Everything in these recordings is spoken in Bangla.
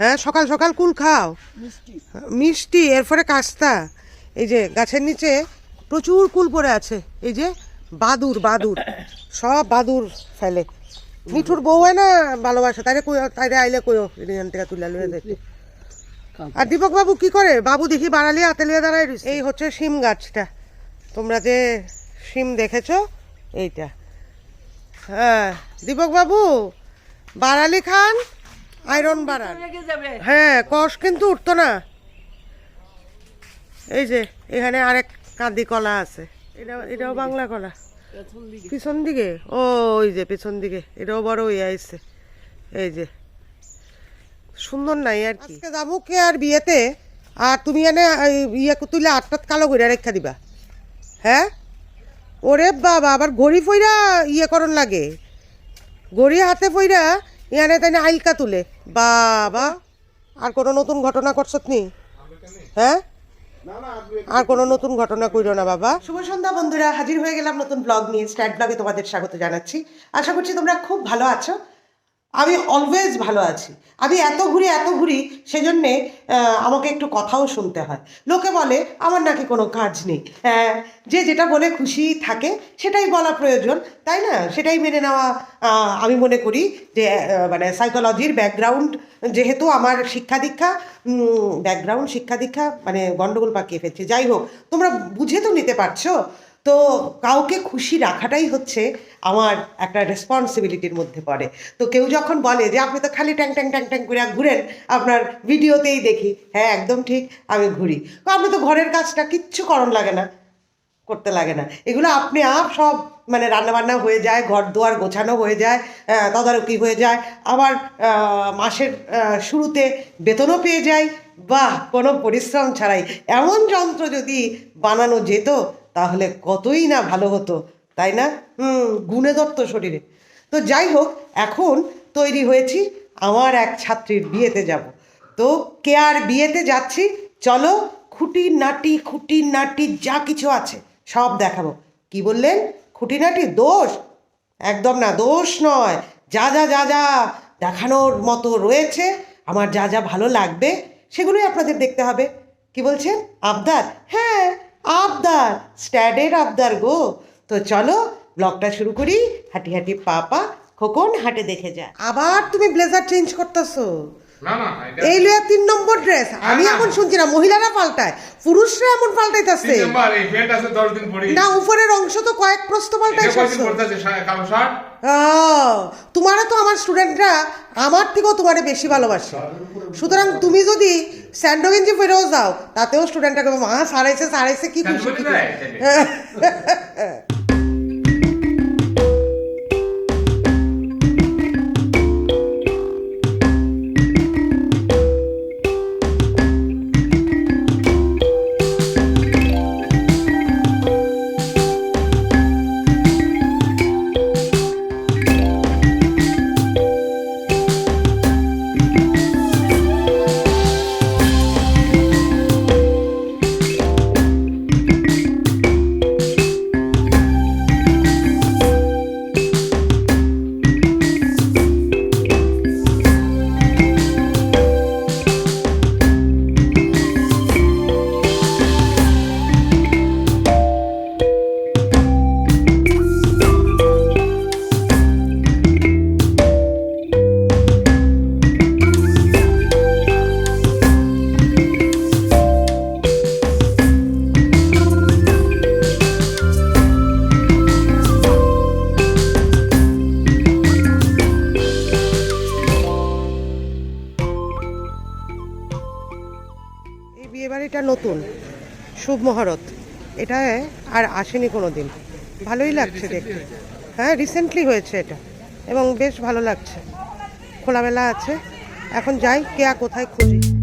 হ্যাঁ সকাল সকাল কুল খাও। মিষ্টি। এরপরে কাস্তা। এই যে গাছের নিচে প্রচুর কুল পড়ে আছে। এই যে বাদুর বাদুর। সব বাদুর ফেলে। মিঠুর বউ হয় না ভালোবাসে তাইরে কই তাইরে আইলে কইও এখান থেকে তুলে লয়ে দেখি আর দীপক বাবু কি করে? বাবু দেখি বাড়ালি হাতে লিয়ে দাঁড়ায়। এই হচ্ছে শিম গাছটা। তোমরা যে শিম দেখেছ এইটা। হ্যাঁ দীপক বাবু বাড়ালি খান। আয়রন বাড়ান। যাবে। হ্যাঁ কষ কিন্তু উঠতো না। এই যে এখানে আরেক কাঁদি কলা আছে। এটা এটাও বাংলা কলা। পিছন দিকে। ও ওই যে পিছন দিকে। এটাও বড় হয়ে আইছে। এই যে। সুন্দর নাই আর কি। আজকে যাব কে আর বিয়েতে? আর তুমি এনে ইয়ে তুলে আটটাত কালো করে রেখা দিবা। হ্যাঁ? ওরে বাবা আবার ঘড়ি ফইরা ইয়ে করন লাগে। ঘড়ি হাতে ফইরা ইয়ানে তাই আইলকা তুলে। বাবা, আর কোনো নতুন ঘটনা করছত নি? হ্যাঁ? আর কোনো নতুন ঘটনা কইরো না, বাবা। শুভ সন্ধ্যা, বন্ধুরা। হাজির হয়ে গেলাম নতুন ব্লগ নিয়ে। স্ট্যাট ব্লগে তোমাদের স্বাগত জানাচ্ছি। আশা করছি তোমরা খুব ভালো আছো। আমি অলওয়েজ ভালো আছি। আমি এত ঘুরি এত ঘুরি সেজন্যে আমাকে একটু কথাও শুনতে হয়। লোকে বলে আমার নাকি কোনো কাজ নেই। হ্যাঁ, যে যেটা বলে খুশি থাকে সেটাই বলা প্রয়োজন তাই না? সেটাই মেনে নেওয়া আমি মনে করি যে মানে সাইকোলজির ব্যাকগ্রাউন্ড যেহেতু আমার শিক্ষা দীক্ষা ব্যাকগ্রাউন্ড শিক্ষা দীক্ষা মানে গণ্ডগোল পাকিয়ে ফেলছে। যাই হোক তোমরা বুঝে তো নিতে পারছ? তো কাউকে খুশি রাখাটাই হচ্ছে আমার একটা রেসপন্সিবিলিটির মধ্যে পড়ে। তো কেউ যখন বলে যে, আপনি তো খালি ট্যাং ট্যাং ট্যাং ট্যাং করে ঘুরেন, আপনার ভিডিওতেই দেখি। হ্যাঁ একদম ঠিক, আমি ঘুরি। আপনি তো ঘরের কাজটা কিচ্ছু করণ লাগে না, করতে লাগে না। এগুলো আপনি আপ সব মানে রান্নাবান্না হয়ে যায় ঘর দুয়ার গোছানো হয়ে যায় তদারকি হয়ে যায়। আবার মাসের শুরুতে বেতনও পেয়ে যায় বাহ, কোনো পরিশ্রম ছাড়াই। এমন যন্ত্র যদি বানানো যেত তাহলে কতই না ভালো হতো, তাই না? হুম গুণে দত্ত শরীরে। তো যাই হোক, এখন তৈরি হয়েছি, আমার এক ছাত্রীর বিয়েতে যাব। তো কে আর বিয়েতে যাচ্ছি? চলো খুঁটি নাটি খুঁটি নাটি যা কিছু আছে, সব দেখাবো। কি বললেন? খুঁটিনাটি দোষ? একদম না, দোষ নয়। যা যা যা যা দেখানোর মতো রয়েছে, আমার যা যা ভালো লাগবে, সেগুলোই আপনাদের দেখতে হবে। কি বলছেন? আবদার? হ্যাঁ আবদার, স্ট্যাডের আবদার গো। তো চলো ব্লগটা শুরু করি। হাঁটি হাঁটি পা পা খোকন, হাঁটে দেখে যা আবার তুমি ব্লেজার চেঞ্জ করতেছো? এই তিন নম্বর ড্রেস আমি এখন শুনছি না মহিলারা পাল্টায় পুরুষরা এমন পাল্টাইতেছে। না উপরের অংশ তো কয়েক প্রস্ত পাল্টাই তোমারও তো আমার স্টুডেন্টরা আমার থেকেও তোমারে বেশি ভালোবাসে। সুতরাং তুমি যদি স্যান্ডো গেঞ্জি যাও তাতেও স্টুডেন্টরা মা সারাইছে সারাইছে কি খুশি শুভ মহারত। এটা আর আসেনি কোনো দিন ভালোই লাগছে দেখতে। হ্যাঁ রিসেন্টলি হয়েছে এটা। এবং বেশ ভালো লাগছে। খোলামেলা আছে। এখন যাই, কে কোথায় খুঁজি।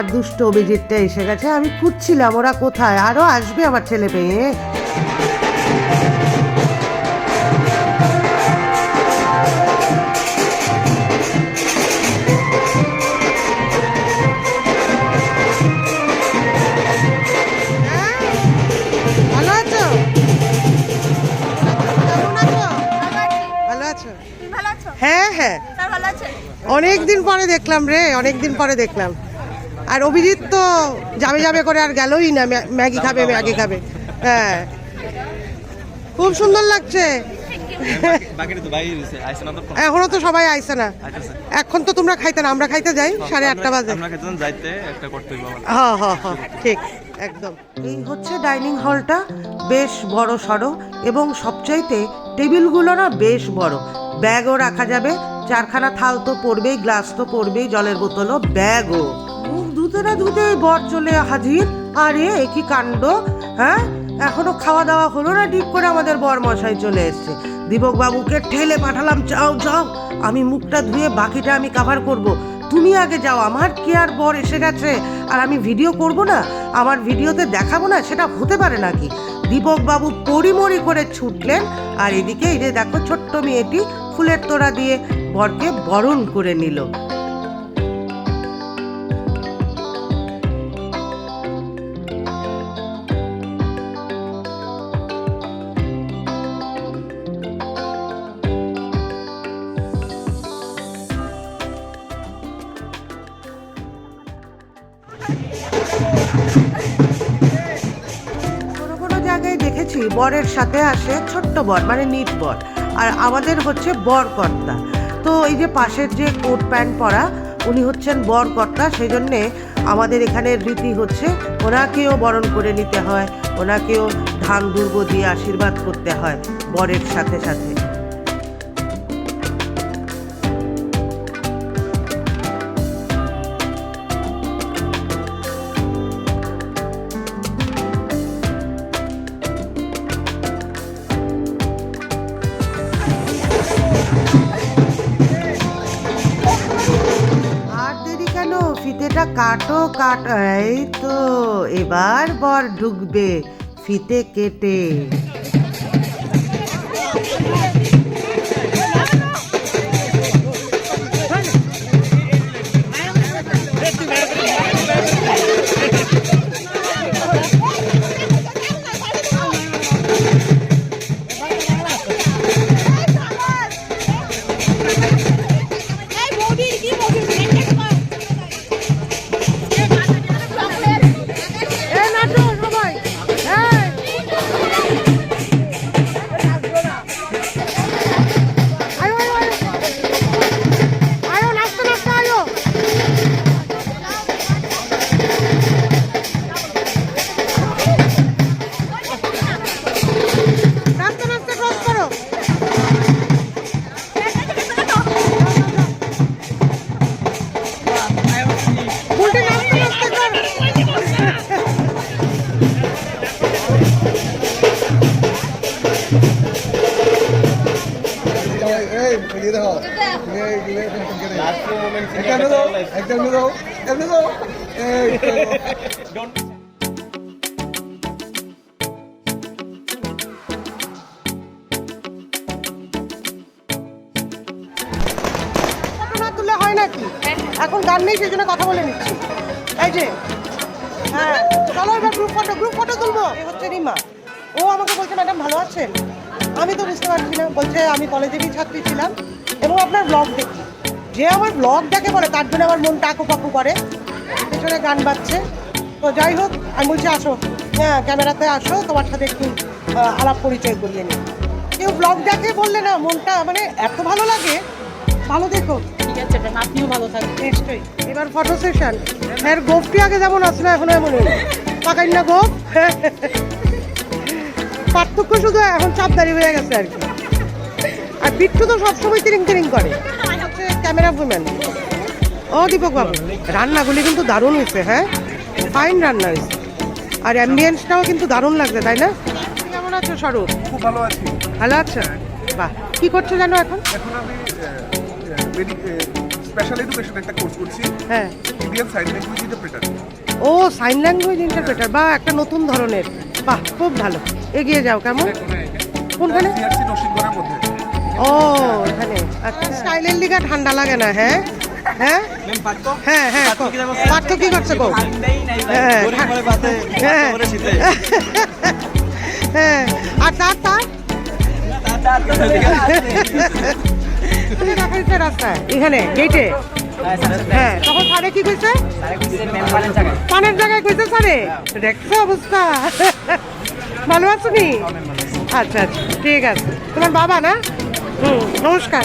আমার দুষ্ট অভিজিৎটা এসে গেছে আমি খুঁজছিলাম ওরা কোথায় আরও আসবে আমার ছেলে মেয়ে হ্যাঁ হ্যাঁ। স্যার ভালো আছে অনেক দিন পরে দেখলাম রে অনেকদিন পরে দেখলাম। আর অভিজিৎ তো যাবে যাবে করে আর গেলই না ম্যা- ম্যাগি খাবে ম্যাগি খাবে। হ্যাঁ। খুব সুন্দর লাগছে। এখনও তো সবাই আইসে না। এখন তো তোমরা খাইতে না আমরা খাইতে যাই সাড়ে আটটা বাজে। আমরা খেতে যাইতে একটা করতে হইব আমার হ্যাঁ হ্যাঁ হ্যাঁ ঠিক একদম। এই হচ্ছে ডাইনিং হলটা বেশ বড় সড়ো এবং সবচাইতে টেবিলগুলো না বেশ বড়। ব্যাগও রাখা যাবে চারখানা থাল তো পড়বেই গ্লাস তো পড়বেই জলের বোতলও ব্যাগও। ধুতে না বর চলে হাজির। আরে, এ কি কাণ্ড? হ্যাঁ? এখনও খাওয়া দাওয়া হলো না ঠিক করে আমাদের বর মশাই চলে এসছে। দীপক বাবুকে ঠেলে পাঠালাম, যাও যাও। আমি মুখটা ধুয়ে বাকিটা আমি কাভার করব। তুমি আগে যাও, আমার কে আর বর এসে গেছে? আর আমি ভিডিও করব না? আমার ভিডিওতে দেখাবো না? সেটা হতে পারে নাকি? দীপক বাবু পরিমরি করে ছুটলেন। আর এদিকে এই যে দেখো ছোট্ট মেয়েটি ফুলের তোড়া দিয়ে বরকে বরণ করে নিল। জায়গায় বরের সাথে আসে ছোট্ট বর মানে নিট বর, আর আমাদের হচ্ছে বরকর্তা। তো এই যে পাশের যে কোট প্যান্ট পরা, উনি হচ্ছেন বরকর্তা সেই জন্যে আমাদের এখানের রীতি হচ্ছে ওনাকেও বরণ করে নিতে হয়, ওনাকেও ধান দুর্গ দিয়ে আশীর্বাদ করতে হয় বরের সাথে সাথে। ফিতেটা কাটো কাট তো এবার বর ঢুকবে ফিতে কেটে। এদিকে দেখো একটা দাও একটা দাও দাও এই হয় নাকি? এখন গান নেই সেই জন্য কথা বলে নিচ্ছি। এই যে হ্যাঁ চলো এবার গ্রুপ ফটো গ্রুপ ফটো তুলবো। এ হচ্ছে রিমা। ও আমাকে বলছে ম্যাডাম ভালো আছেন? আমি তো বুঝতে পারছি না। বলছে আমি কলেজেরই ছাত্রী ছিলাম এবং আপনার ব্লগ দেখি। যে আমার ব্লগ দেখে বলে তার জন্য আমার মনটা আকু পাকু করে। পেছনে গান বাজছে। তো যাই হোক আমি বলছি আসো। হ্যাঁ ক্যামেরাতে আসো তোমার সাথে একটু আলাপ পরিচয় করিয়ে নিই। কেউ ব্লগ দেখে বললে না মনটা মানে এত ভালো লাগে। ভালো দেখো। ঠিক আছে ম্যাম আপনিও ভালো থাকবেন। নিশ্চয়ই। এবার ফটো সেশন এর গোপটি আগে যেমন আসলে এখন এমন পাকাই না গোপ। পার্থক্য শুধু এখন চাপদারি হয়ে গেছে আর কি। আর বিট্টু তো সবসময় তিরিং তিরিং করে। হচ্ছে ক্যামেরা উমেন ও দীপক বাবু রান্নাগুলি কিন্তু দারুণ হয়েছে হ্যাঁ? ফাইন রান্না হয়েছে। আর অ্যাম্বিয়েন্সটাও কিন্তু দারুণ লাগছে তাই না? কেমন আছো স্বরূপ? খুব ভালো আছি। ভালো আছো? বাহ কি করছ জানো এখন? এখন আমি স্পেশাল এডুকেশন একটা কোর্স করছি। হ্যাঁ। ইন্ডিয়ান সাইন ল্যাঙ্গুয়েজ ইন্টারপ্রেটার ও সাইন ল্যাঙ্গুয়েজ ইন্টারপ্রেটার বা একটা নতুন ধরনের। বাহ খুব ভালো। এগিয়ে যাও কেমন? কোনখানে? ও এখানে। আচ্ছা। স্টাইলের লিগা ঠান্ডা লাগে না হ্যাঁ? হ্যাঁ? হ্যাঁ হ্যাঁ পার্থ কি করছে কো? হ্যাঁ হ্যাঁ। হ্যাঁ। আর তার তার? তুমি রাখাইছে এখানে গেটে হ্যাঁ তখন সারে কি কইছে? পানের জায়গায়। কইছে সারে দেখছ অবস্থা। ভালো আছো নি আচ্ছা আচ্ছা ঠিক আছে। তোমার বাবা না? হুম নমস্কার।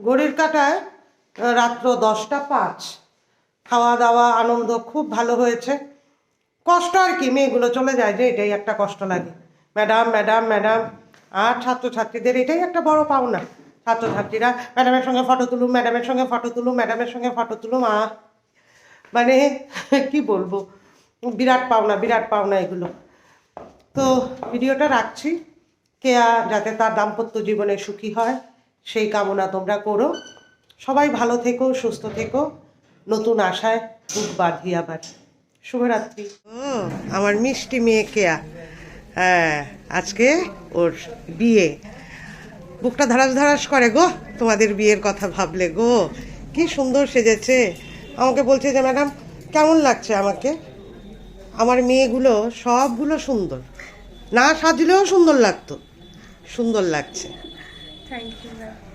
ঘড়ির কাটায় রাত্র দশটা পাঁচ। খাওয়া দাওয়া আনন্দ খুব ভালো হয়েছে। কষ্ট আর কি, মেয়েগুলো চলে যায় যে, এটাই একটা কষ্ট লাগে। ম্যাডাম ম্যাডাম ম্যাডাম, আর ছাত্রছাত্রীদের এটাই একটা বড় পাওনা। ছাত্রছাত্রীরা, ম্যাডামের সঙ্গে ফটো তুলুম ম্যাডামের সঙ্গে ফটো তুলুম ম্যাডামের সঙ্গে ফটো তুলুম আ মানে কি বলব? বিরাট পাওনা বিরাট পাওনা এগুলো। তো, ভিডিওটা রাখছি। কেয়া, যাতে তার দাম্পত্য জীবনে সুখী হয়। সেই কামনা তোমরা করো। সবাই ভালো থেকো, সুস্থ থেকো। নতুন আশায় বুক বাঁধি আবার। শুভরাত্রি। আমার মিষ্টি মেয়ে কেয়া হ্যাঁ আজকে ওর বিয়ে। বুকটা ধারাস ধারাস করে গো, তোমাদের বিয়ের কথা ভাবলে গো। কি সুন্দর সেজেছে। আমাকে বলছে যে, ম্যাডাম, কেমন লাগছে আমাকে? আমার মেয়েগুলো সবগুলো সুন্দর। না সাজলেও সুন্দর লাগতো। সুন্দর লাগছে। Thank you ma'am